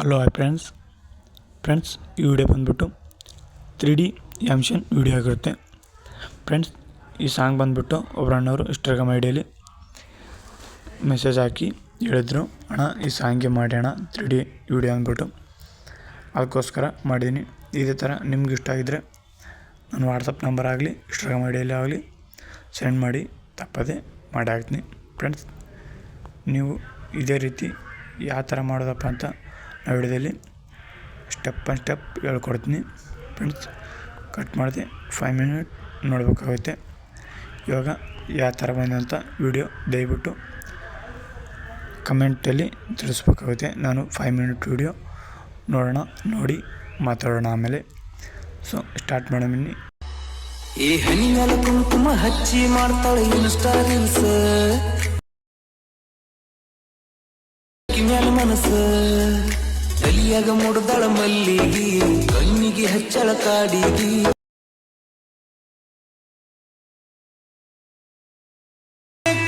Hello hi friends friends ಈ video ಬಂದುಬಿಟ್ಟು three D animation video ಆಗಿರುತ್ತೆ. ಫ್ರೆಂಡ್ಸ್ ಈ ಸಾಂಗ್ ಬಂದುಬಿಟ್ಟು ಒಬ್ಬರು ಅಣ್ಣವರು ಇನ್ಸ್ಟಾಗ್ರಾಮ್ ಐಡಿಯಲ್ಲಿ ಮೆಸೇಜ್ ಹಾಕಿ ಹೇಳಿದ್ರು, ಅಣ್ಣ, ಈ ಸಾಂಗ್ಗೆ ಮಾಡಿ ಅಣ್ಣ ತ್ರೀ ಡಿ ವಿಡಿಯೋ ಅಂದ್ಬಿಟ್ಟು. ಅದಕ್ಕೋಸ್ಕರ ಮಾಡಿದ್ದೀನಿ ಇದೇ ಥರ ನಿಮ್ಗೆ ಇಷ್ಟ ಆಗಿದ್ದರೆ ನನ್ನ ವಾಟ್ಸಪ್ ನಂಬರ್ ಆಗಲಿ ಇನ್ಸ್ಟಾಗ್ರಾಮ್ ಐಡಿಯಲ್ಲಿ ಆಗಲಿ ಸೆಂಡ್ ಮಾಡಿ. ತಪ್ಪದೆ ಮಾಡಿ ಹಾಕ್ತೀನಿ. ಫ್ರೆಂಡ್ಸ್ ನೀವು ಇದೇ ರೀತಿ ಯಾವ ಥರ ಮಾಡೋದಪ್ಪ ಅಂತ ನಾವು ವಿಡಿಯೋದಲ್ಲಿ ಸ್ಟೆಪ್ ಬೈ ಸ್ಟೆಪ್ ಹೇಳ್ಕೊಡ್ತೀನಿ. ಫ್ರೆಂಡ್ಸ್ ಕಟ್ ಮಾಡಿದೆ. ಫೈವ್ ಮಿನಿಟ್ ನೋಡಬೇಕಾಗುತ್ತೆ. ಇವಾಗ ಯಾವ ಥರ ಬಂದಂಥ ವಿಡಿಯೋ ದಯವಿಟ್ಟು ಕಮೆಂಟಲ್ಲಿ ತಿಳಿಸ್ಬೇಕಾಗುತ್ತೆ. ನಾನು ಫೈವ್ ಮಿನಿಟ್ ವಿಡಿಯೋ ನೋಡೋಣ, ನೋಡಿ ಮಾತಾಡೋಣ ಆಮೇಲೆ. ಸೊ ಸ್ಟಾರ್ಟ್ ಮಾಡೋಣ ಬನ್ನಿ. ಈ ಹೆಣ್ಣಿನ ಕುಂಕುಮ ಹಚ್ಚಿ ಮಾಡ್ತಾಳೆ ಇನ್ಸ್ಟಾ ರೀಲ್ಸ್ ಮನಸ್ಸ. ತಲಿಯಾಗ ಮುಡ್ದಳ ಮಲ್ಲಿಗಿ, ಕಣ್ಣಿಗೆ ಹಚ್ಚಳ ಕಾಡಿಗಿ.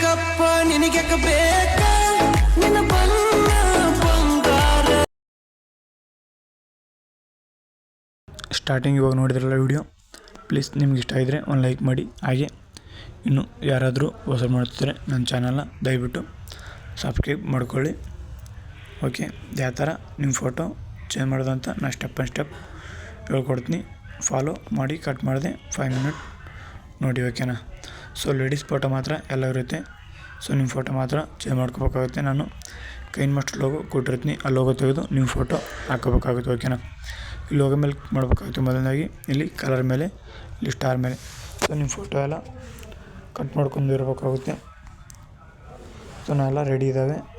ಕಪ್ಪ ನಿನಗೆ ಬೇಕ? ನಿನ್ನ ಬಂಗಾರ. ಸ್ಟಾರ್ಟಿಂಗ್ ಇವಾಗ ನೋಡಿದ್ರಲ್ಲ ವಿಡಿಯೋ, ಪ್ಲೀಸ್ ನಿಮ್ಗೆ ಇಷ್ಟ ಆಗಿದ್ರೆ ಒಂದು ಲೈಕ್ ಮಾಡಿ. ಹಾಗೆ, ಇನ್ನು ಯಾರಾದರೂ ಹೊಸ ಮಾಡ್ತಿದ್ರೆ ನನ್ನ ಚಾನಲ್ನ ದಯವಿಟ್ಟು ಸಬ್ಸ್ಕ್ರೈಬ್ ಮಾಡ್ಕೊಳ್ಳಿ. ಓಕೆ ಯಾವ ಥರ ನಿಮ್ಮ ಫೋಟೋ ಚೇಂಜ್ ಮಾಡೋದು ಅಂತ ನಾನು ಸ್ಟೆಪ್ ಬೈ ಸ್ಟೆಪ್ ಹೇಳ್ಕೊಡ್ತೀನಿ. ಫಾಲೋ ಮಾಡಿ, ಕಟ್ ಮಾಡಿದೆ ಫೈವ್ ಮಿನಿಟ್ ನೋಡಿ, ಓಕೆನಾ? ಸೊ, ಲೇಡೀಸ್ ಫೋಟೋ ಮಾತ್ರ ಎಲ್ಲ ಇರುತ್ತೆ. ಸೊ, ನಿಮ್ಮ ಫೋಟೋ ಮಾತ್ರ ಚೇಂಜ್ ಮಾಡ್ಕೋಬೇಕಾಗುತ್ತೆ. ನಾನು ಕೈನ್ ಮಾಸ್ಟರ್ ಲೋಗೋ ಕೊಟ್ಟಿರ್ತೀನಿ. ಆ ಲೋಗೋ ತೆಗೆದು ನಿಮ್ಮ ಫೋಟೋ ಹಾಕೋಬೇಕಾಗುತ್ತೆ ಓಕೆನಾ? ಇಲ್ಲಿ ಲೋಗೋ ಮೇಲೆ ಮಾಡಬೇಕಾಗುತ್ತೆ ಮೊದಲನೇದಾಗಿ. ಇಲ್ಲಿ ಕಲರ್ ಮೇಲೆ, ಇಲ್ಲಿ ಸ್ಟಾರ್ ಮೇಲೆ. ಸೊ, ನಿಮ್ಮ ಫೋಟೋ ಎಲ್ಲ ಕಟ್ ಮಾಡ್ಕೊಂಡು ಇರಬೇಕಾಗುತ್ತೆ. ಸೊ, ನಾವೆಲ್ಲ ರೆಡಿ ಇದ್ದಾವೆ.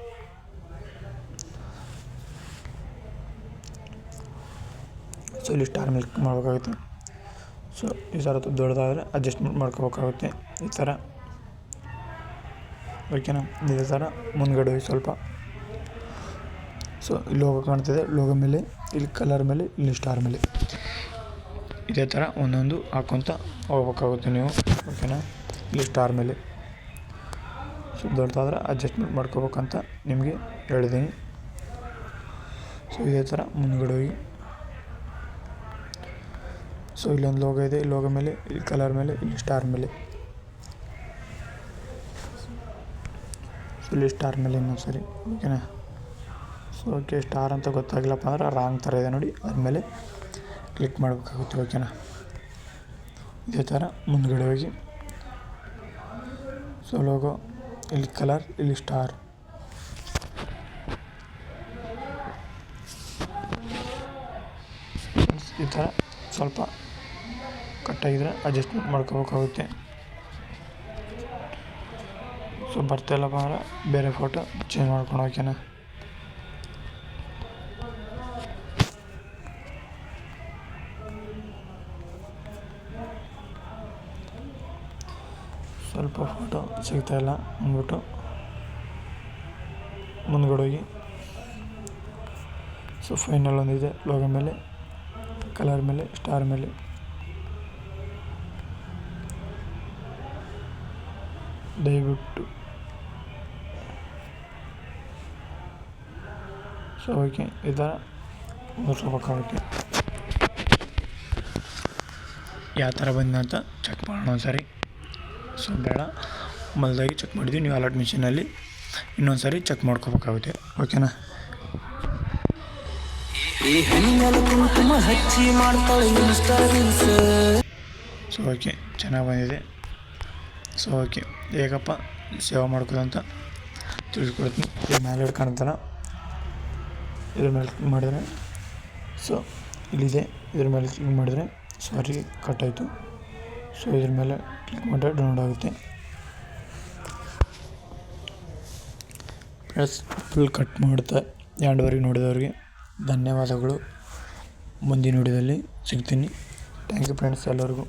ಸೊ ಇಲ್ಲಿ ಸ್ಟಾರ್ ಮಿಲ್ಕ್ ಮಾಡಬೇಕಾಗುತ್ತೆ. ಸೊ ಈ ಥರ ದೊಡ್ಡದಾದರೆ ಅಡ್ಜಸ್ಟ್ಮೆಂಟ್ ಮಾಡ್ಕೋಬೇಕಾಗುತ್ತೆ ಈ ಥರ. ಓಕೆನಾ ಇದೇ ಥರ ಮುಂದ್ಗಡೆ ಹೋಗಿ ಸ್ವಲ್ಪ. ಸೊ ಇಲ್ಲಿ ಲೋಗೋ ಕಾಣ್ತಿದೆ, ಲೋಗೋ ಮೇಲೆ, ಇಲ್ಲಿ ಕಲರ್ ಮೇಲೆ, ಇಲ್ಲಿ ಸ್ಟಾರ್ ಮೇಲೆ. ಇದೇ ಥರ ಒಂದೊಂದು ಹಾಕ್ಕೊತ ಹೋಗ್ಬೇಕಾಗುತ್ತೆ ನೀವು. ಓಕೆನಾ ಇಲ್ಲಿ ಸ್ಟಾರ್ ಮೇಲೆ. ಸೊ ದೊಡ್ಡದಾದ್ರೆ ಅಡ್ಜಸ್ಟ್ಮೆಂಟ್ ಮಾಡ್ಕೋಬೇಕಂತ ನಿಮಗೆ ಹೇಳಿದ್ದೀನಿ. ಸೊ ಇದೇ ಥರ ಮುಂದ್ಗಡೆ ಹೋಗಿ. ಸೊ ಇಲ್ಲೊಂದು ಲೋಗೋ ಇದೆ. ಲೋಗೋ ಮೇಲೆ ಇಲ್ಲಿ ಕಲರ್ ಮೇಲೆ ಇಲ್ಲಿ ಸ್ಟಾರ್ ಮೇಲೆ. ಇಲ್ಲಿ ಸ್ಟಾರ್ ಮೇಲೆ ಇನ್ನೊಂದು ಸರಿ. ಓಕೆನಾ ಸೊ ಓಕೆ ಸ್ಟಾರ್ ಅಂತ ಗೊತ್ತಾಗಿಲ್ಲಪ್ಪ ಅಂದ್ರೆ ರಾಂಗ್ ಥರ ಇದೆ ನೋಡಿ. ಅದ್ಮೇಲೆ ಕ್ಲಿಕ್ ಮಾಡಬೇಕಾಗುತ್ತೆ. ಓಕೆನಾ ಇದೇ ಥರ ಮುಂದ್ಗಡೆ ಹೋಗಿ. ಸೊ ಲೋಗೋ ಇಲ್ಲಿ ಕಲರ್ ಇಲ್ಲಿ ಸ್ಟಾರ್ ಈ ಥರ ಸ್ವಲ್ಪ ಕಟ್ಟಾಗಿದ್ರೆ ಅಡ್ಜಸ್ಟ್ಮೆಂಟ್ ಮಾಡ್ಕೋಬೇಕಾಗುತ್ತೆ. ಸೊ ಬರ್ತಾಯಿಲ್ಲಪ್ಪ ಅಂದ್ರೆ ಬೇರೆ ಫೋಟೋ ಚೇಂಜ್ ಮಾಡ್ಕೊಂಡು ಹೋಗ್ಯಾನ ಸ್ವಲ್ಪ ಫೋಟೋ ಸಿಗ್ತಾಯಿಲ್ಲ ಅಂದ್ಬಿಟ್ಟು ಮುಂದ್ಗಡೆ ಹೋಗಿ. ಸೊ ಫೈನಲ್ ಒಂದಿದೆ ಲೋಗೋ ಮೇಲೆ ಕಲರ್ ಮೇಲೆ ಸ್ಟಾರ್ ಮೇಲೆ. ದಯವಿಟ್ಟು. ಸೊ ಓಕೆ ಈ ಥರ ಮುಗಿಸ್ಕೋಬೇಕಾಗುತ್ತೆ ಯಾವ ಥರ ಬಂದ ಅಂತ ಚೆಕ್ ಮಾಡೋಣ ಒಂದ್ಸರಿ. ಸೊ ಬೇಡ ಮೊದಲಾಗಿ ಚೆಕ್ ಮಾಡಿದ್ವಿ ನೀವು ಅಲರ್ಟ್ ಮಿಷಿನಲ್ಲಿ ಇನ್ನೊಂದು ಸಾರಿ ಚೆಕ್ ಮಾಡ್ಕೋಬೇಕಾಗುತ್ತೆ. ಓಕೆನಾ ಸೊ ಓಕೆ ಚೆನ್ನಾಗಿ ಬಂದಿದೆ. ಸೊ ಓಕೆ ಹೇಗಪ್ಪ? ಸೇವ್ ಮಾಡ್ಕೋದು ಅಂತ ತಿಳಿಸ್ಕೊಡ್ತೀನಿ. ಇದು ಮೇಲೆ ಕಾಣ್ತಾನ. ಇದ್ರ ಮೇಲೆ ಕ್ಲಿಕ್ ಮಾಡಿದ್ರೆ ಸೊ ಇಲ್ಲಿದೆ. ಇದ್ರ ಮೇಲೆ ಕ್ಲಿಕ್ ಮಾಡಿದರೆ ಸಾರಿ ಕಟ್ ಆಯಿತು ಸೊ ಇದ್ರ ಮೇಲೆ ಕ್ಲಿಕ್ ಮಾಡಿದ್ರೆ ಡೌನ್ಲೋಡ್ ಆಗುತ್ತೆ. ಪ್ಲಸ್ ಫುಲ್ ಕಟ್ ಮಾಡ್ತಾ ಎಂಡ್ವರೆಗೆ ನೋಡಿದವ್ರಿಗೆ ಧನ್ಯವಾದಗಳು. ಮುಂದಿನ ವಿಡಿಯೋದಲ್ಲಿ ಸಿಗ್ತೀನಿ. ಥ್ಯಾಂಕ್ ಯು ಫ್ರೆಂಡ್ಸ್ ಎಲ್ಲರಿಗೂ.